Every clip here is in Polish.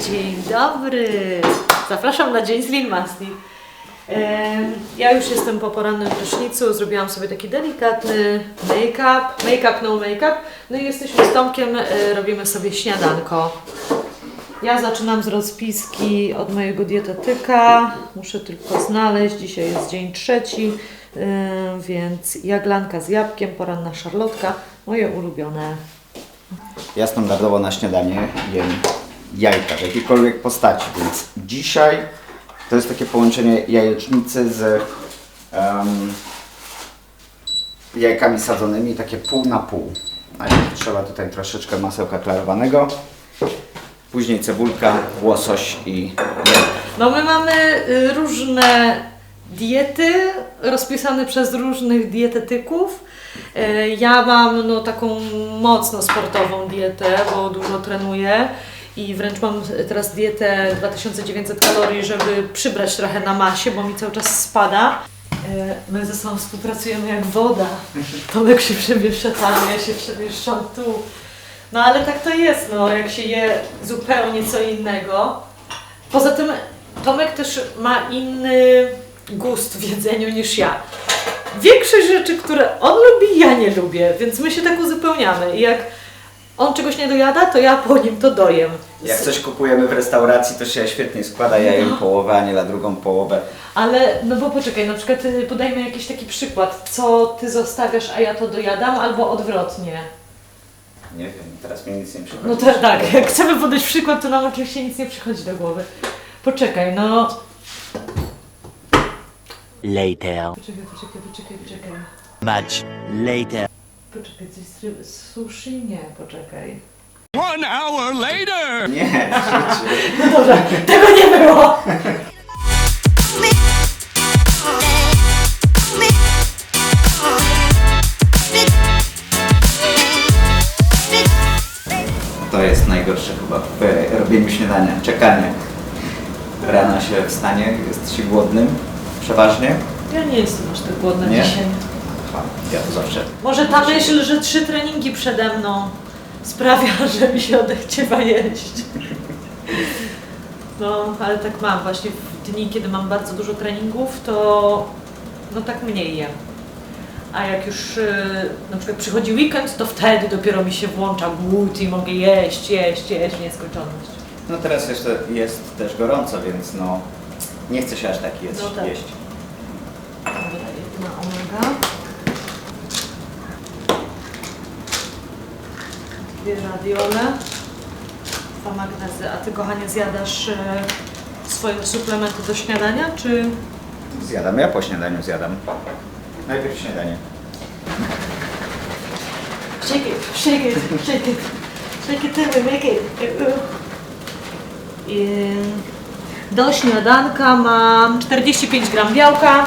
Dzień dobry! Zapraszam na dzień z Lil Masli. Em, Ja już jestem po porannym prysznicu, zrobiłam sobie taki delikatny make-up, make-up, no make-up. No i jesteśmy z Tomkiem, e, robimy sobie śniadanko. Ja zaczynam z rozpiski od mojego dietetyka. Muszę tylko znaleźć. Dzisiaj jest dzień trzeci, więc jaglanka z jabłkiem, poranna szarlotka, moje ulubione. Ja standardowo na śniadanie jem jajka w jakiejkolwiek postaci, więc dzisiaj to jest takie połączenie jajecznicy z em, jajkami sadzonymi, takie pół na pół. Trzeba tutaj troszeczkę masełka klarowanego, później cebulka, łosoś i jajka. No my mamy y, różne diety rozpisane przez różnych dietetyków. Y, Ja mam no, taką mocno sportową dietę, bo dużo trenuję i wręcz mam teraz dietę 2900 kalorii, żeby przybrać trochę na masie, bo mi cały czas spada. Y, My ze sobą współpracujemy jak woda. Tomek się przemieszcza tam, ja się przemieszczam tu. No ale tak to jest, no, jak się je zupełnie co innego. Poza tym Tomek też ma inny gust w jedzeniu niż ja. Większość rzeczy, które on lubi, ja nie lubię, więc my się tak uzupełniamy. I jak on czegoś nie dojada, to ja po nim to dojem. Jak coś kupujemy w restauracji, to się świetnie składa, ja jem połowę, Aniela drugą połowę. Ale, no bo poczekaj, na przykład y, podajmy jakiś taki przykład, co ty zostawiasz, a ja to dojadam, albo odwrotnie. Nie wiem, teraz mi nic nie przychodzi. No to tak, jak chcemy podać przykład, to nam oczywiście nic nie przychodzi do głowy. Poczekaj, no. Later. Poczekaj, poczekaj, poczekaj, poczekaj. Much later. Poczekaj, coś z. Sushi? Nie, poczekaj. One hour later! Nie, No dobra, tego nie było! To jest najgorsze chyba w e, robieniu śniadania, czekanie. Rano się wstanie, jest się głodnym, przeważnie. Ja nie jestem aż tak głodna Nie? dzisiaj. Ja to zawsze. Może ta myśl, że trzy treningi przede mną sprawia, że mi się odechciewa jeść. No, ale tak mam. Właśnie w dni, kiedy mam bardzo dużo treningów, to no tak mniej jem. A jak już y, na przykład przychodzi weekend, to wtedy dopiero mi się włącza głód i mogę jeść, jeść, jeść nieskończoność. No teraz jeszcze jest też gorąco, więc no nie chce się aż tak jeść. No tak. jeść. Dobra, jedna omega. Dwie radiole. Dwa magnezy. A Ty, kochanie, zjadasz e, swoje suplementy do śniadania, czy... Zjadam, ja po śniadaniu zjadam. Najpierw śniadanie. Shake it, shake it, shake it. Shake it make it. I do śniadanka mam 45 gram białka,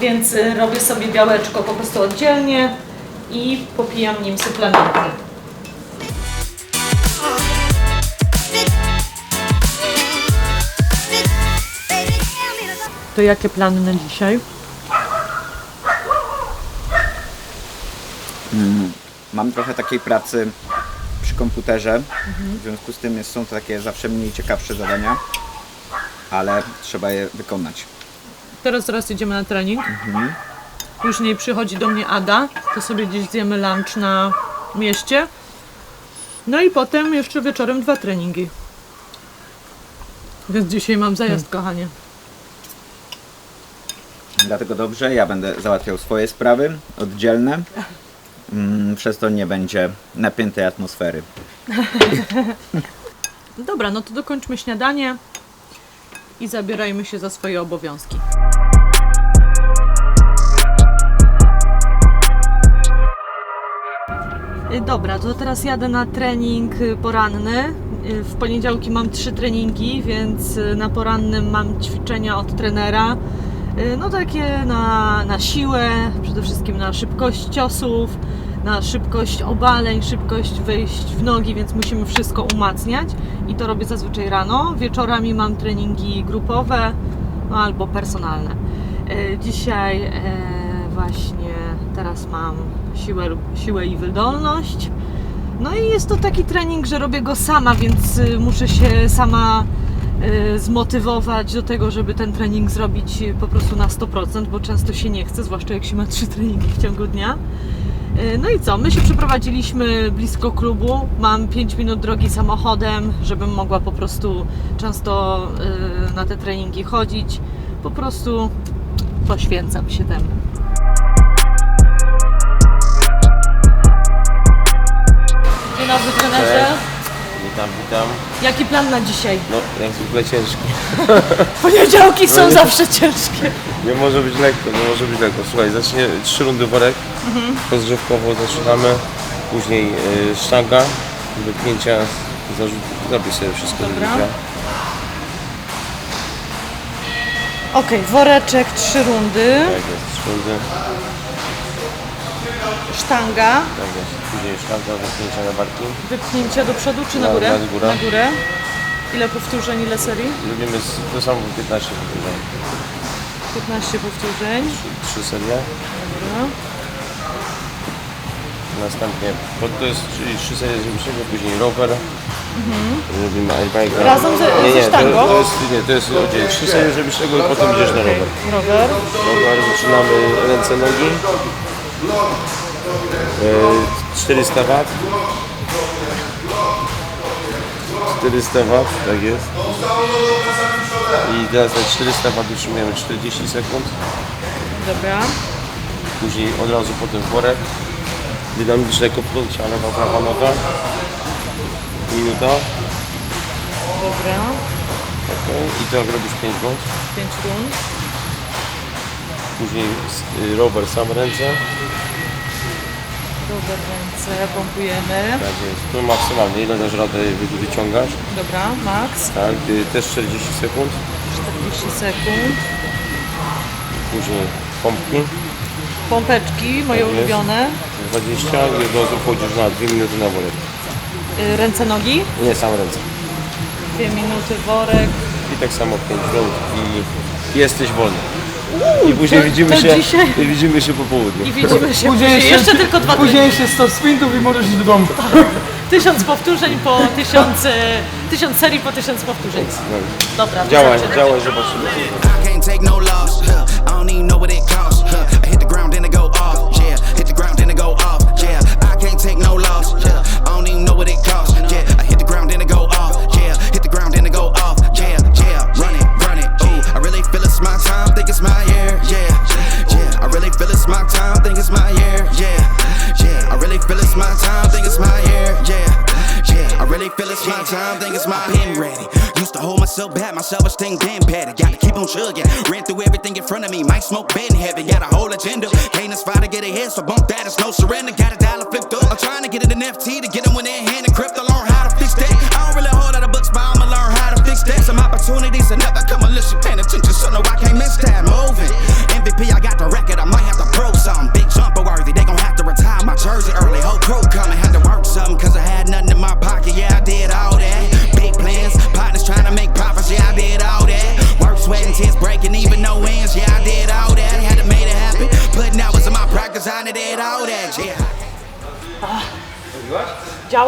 więc y, robię sobie białeczko po prostu oddzielnie i popijam nim suplementy. To jakie plany na dzisiaj? Mam trochę takiej pracy przy komputerze, w związku z tym są to takie zawsze mniej ciekawsze zadania, ale trzeba je wykonać. Teraz zaraz jedziemy na trening. Później przychodzi do mnie Ada, to sobie gdzieś zjemy lunch na mieście. No i potem jeszcze wieczorem dwa treningi. Więc dzisiaj mam zajazd, kochanie. Dlatego dobrze, ja będę załatwiał swoje sprawy oddzielne. Mm, Przez to nie będzie napiętej atmosfery. Dobra, no to dokończmy śniadanie i zabierajmy się za swoje obowiązki. Y, Dobra, to teraz jadę na trening poranny. Y, W poniedziałki mam trzy treningi, więc y, na porannym mam ćwiczenia od trenera. Y, No takie na, na siłę, przede wszystkim na szybkość ciosów, na szybkość obaleń, szybkość wejść w nogi, więc musimy wszystko umacniać i to robię zazwyczaj rano. Wieczorami mam treningi grupowe no, albo personalne. Y, Dzisiaj e, właśnie teraz mam siłę, siłę i wydolność. No i jest to taki trening, że robię go sama, więc y, muszę się sama zmotywować do tego, żeby ten trening zrobić y, po prostu na 100%, bo często się nie chce, zwłaszcza jak się ma trzy treningi w ciągu dnia. Y, No i co? My się przeprowadziliśmy blisko klubu. Mam 5 minut drogi samochodem, żebym mogła po prostu często y, na te treningi chodzić. Po prostu poświęcam się temu. Witam, witam. Jaki plan na dzisiaj? No, jak zwykle ciężki. Poniedziałki są No nie. zawsze ciężkie. Nie może być lekko, nie może być lekko. Słuchaj, zacznie trzy rundy worek. Rozgrzewkowo zaczynamy. Później y, sztanga, wypnięcia, zarzut, zapisz sobie wszystko. Dobra. żeby wiedział. Okej, woreczek, trzy rundy, Tak jest, trzy rundy. Sztanga, Tak jest. Później sztanga, wypnięcia na barki. wypchnięcie do przodu czy na Na- górę? na górę. Ile powtórzeń, ile serii? Robimy z- to samo 15 powtórzeń. 15 powtórzeń. Trzy serie. Dobra. Następnie, bo to jest czyli trzy serie z wyższego, później rower. Robimy airbike'a. Mhm. Razem ze- nie, ze nie, sztangą? To, to jest, nie, to jest oddzielnie. Trzy serie z wyższego i potem idziesz na rower. Rower. Rower, zaczynamy ręce, nogi. E, 400 W. 400 W, tak jest. I teraz na 400 W utrzymujemy 40 sekund. Dobra. Później od razu potem worek. Dynamiczne kopnięcia, lewa, prawa noga. Minuta. Dobra. Okay. I tak robisz 5 rund. 5 rund. Później y, rower, sam ręce. Rower, ręce, pompujemy. Tak jest. Tu maksymalnie, ile dasz radę wy- wyciągać. Dobra, max. Tak, y, też 40 sekund. 40 sekund. Później pompki. Pompeczki, moje Tak jest. ulubione. 20 i od razu wchodzisz na 2 minuty na worek. Y, Ręce, nogi. Nie, sam ręce. 2 minuty, worek. I tak samo 5 rund i jesteś wolny. I później to- widzimy, to się, dzisiaj- i widzimy się po południu. I widzimy się Później później. jeszcze- tylko dwa tygodnie. Później jeszcze 100 sprintów i możesz iść do domu. Tysiąc powtórzeń po tysiąc, e, tysiąc serii po tysiąc powtórzeń. Dobra, Działaj, wystarczy. działaj, zobaczymy. I can't take no loss. Huh. I don't even know what it costs. Huh. I hit the ground then it go off. Yeah, hit the ground then it go off. Yeah, I can't take no loss. Yeah, I don't even know what it costs. My time. Think it's my year. Yeah, yeah, I really feel it's my time. Think it's my year. Yeah, yeah, I really feel it's my time. Think it's my pen ready. Used to hold myself back, my self-esteem damn bad. I gotta keep on chugging. Ran through everything in front of me. Might smoke bed in heaven. Got a whole agenda. Can't aspire to get ahead, so bump that. It's no surrender. Got a dollar flipped up. I'm trying to get it in FT to get them when they're hand and crypto. Learn how to fix that. I don't really hold out the books, but I'ma learn how to fix that. Some opportunities are never come unless you paying attention. So no, I can't miss that.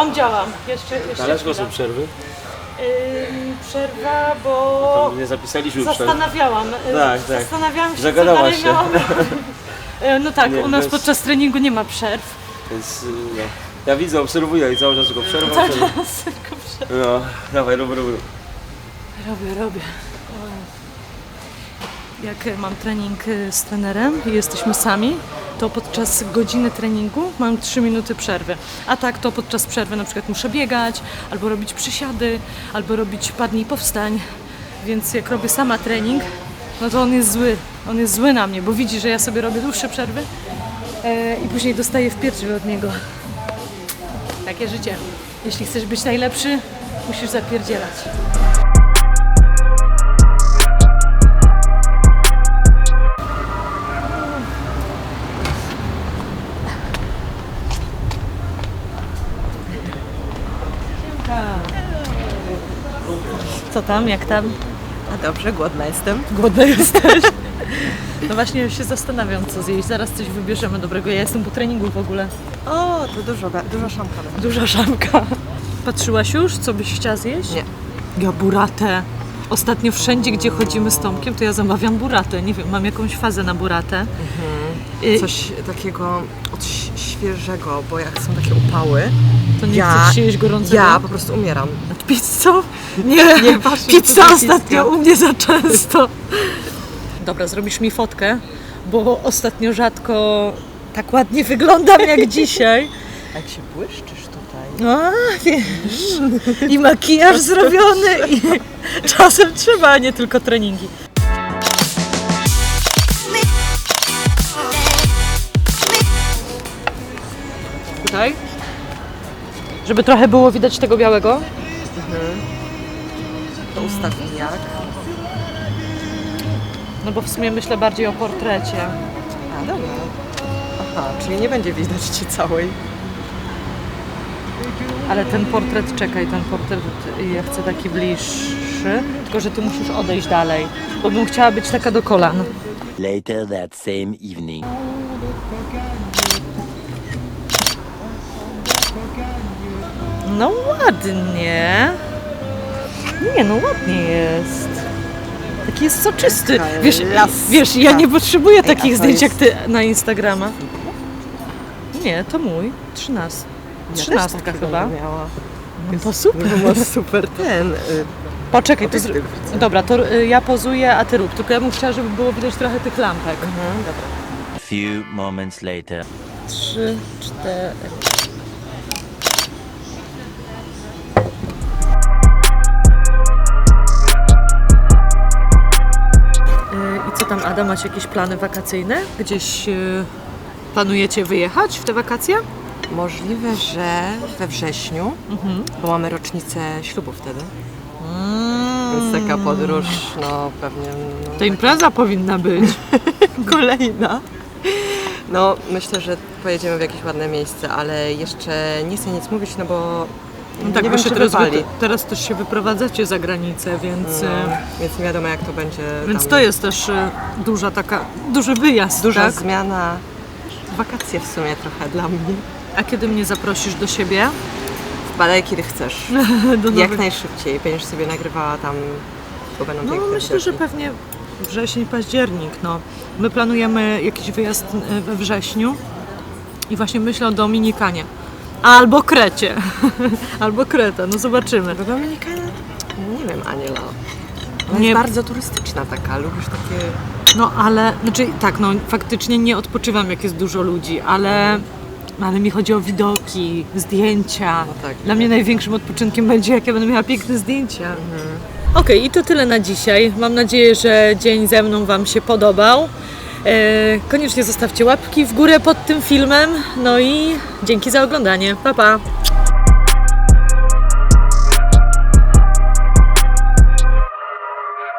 Działam, działam. Jeszcze, jeszcze Ależ chwila. są przerwy? Ym, przerwa, bo Nie zapisaliśmy przerwy. zastanawiałam. y, Tak, tak. Zastanawiałam się, Zagadałaś co dalej się. miałam. Y, No tak, Nie, u nas bez- podczas treningu nie ma przerw. Więc y, no. Ja widzę, obserwuję i cały czas tylko przerwa. Cały przerwa. czas tylko przerw. No, dawaj, rób, rób, rób. Robię, robię. Jak y, mam trening y, z trenerem i jesteśmy sami, to podczas godziny treningu mam 3 minuty przerwy. A tak to podczas przerwy na przykład muszę biegać, albo robić przysiady, albo robić padnij powstań. Więc jak robię sama trening, no to on jest zły. On jest zły na mnie, bo widzi, że ja sobie robię dłuższe przerwy e, i później dostaję w pierdziel od niego. Takie życie. Jeśli chcesz być najlepszy, musisz zapierdzielać. Co tam, jak tam? A dobrze, głodna jestem. Głodna jesteś? No właśnie się zastanawiam, co zjeść. Zaraz coś wybierzemy dobrego. Ja jestem po treningu w ogóle. O, to dużo, dużo szamka. Duża szamka. Patrzyłaś już, co byś chciała zjeść? Nie. Ja buratę. Ostatnio wszędzie, gdzie chodzimy z Tomkiem, to ja zamawiam buratę. Nie wiem, mam jakąś fazę na buratę. Y, Coś takiego od ś- świeżego, bo jak są takie upały, To nie ja- chcesz jeść gorącego? ja po prostu umieram. Pizzą? Nie, Nie, pizza ostatnio u mnie za często. Dobra, zrobisz mi fotkę, bo ostatnio rzadko tak ładnie wyglądam jak dzisiaj. Jak się błyszczysz tutaj. A, wiesz, i makijaż zrobiony, i czasem trzeba, a nie tylko treningi. Tutaj, żeby trochę było widać tego białego. To ustaw jak. No bo w sumie myślę bardziej o portrecie. A, dobra. Aha, czyli nie będzie widać ci całej. Ale ten portret, czekaj, ten portret ja chcę taki bliższy, tylko że ty musisz odejść dalej, bo bym chciała być taka do kolan. Later that same evening. No ładnie. Nie, no ładnie jest. Taki jest soczysty. Taka Wiesz, laska. wiesz, ja nie potrzebuję Ej, a takich to zdjęć jak jest- ty na Instagrama. Nie, to mój. 13. Trzynastka chyba. Miała. No to super. Masz super ten. Y, Poczekaj, to zr... obiektyw widzę. Dobra, to y, ja pozuję, a ty rób. Tylko ja bym chciała, żeby było widać trochę tych lampek. mhm, dobra. Few moments later. Trzy, cztery. Yy, I co tam, Ada, macie jakieś plany wakacyjne? Gdzieś yy, planujecie wyjechać w te wakacje? Możliwe, że we wrześniu, bo mamy rocznicę ślubu wtedy. Więc taka podróż, no pewnie. No, To impreza powinna być. kolejna. No, myślę, że pojedziemy w jakieś ładne miejsce, ale jeszcze nie chcę nic mówić, no bo No tak, nie wy wiem, się czy teraz, wy, teraz też się wyprowadzacie za granicę, więc, No, yy, więc nie wiadomo, jak to będzie. więc tam. to jest też yy, duża taka, duży wyjazd, duża tak? zmiana. Wakacje w sumie trochę dla mnie. A kiedy mnie zaprosisz do siebie? Wpadaj kiedy chcesz. Jak najszybciej. Będziesz sobie nagrywała tam, bo będą No myślę, że pewnie wrzesień, październik. No. My planujemy jakiś wyjazd e, we wrześniu i właśnie myślę o Dominikanie. Albo Krecie. Albo Kreta, no zobaczymy. Bo Dominikana, nie wiem Aniela. Ona Nie- jest bardzo turystyczna taka, lubisz takie... No ale, znaczy tak, no faktycznie nie odpoczywam jak jest dużo ludzi, ale, ale mi chodzi o widoki, zdjęcia. No tak. Dla mnie największym odpoczynkiem będzie, jak ja będę miała piękne zdjęcia. Okej, i to tyle na dzisiaj. Mam nadzieję, że dzień ze mną Wam się podobał. E, koniecznie zostawcie łapki w górę pod tym filmem. No i dzięki za oglądanie. Pa, pa!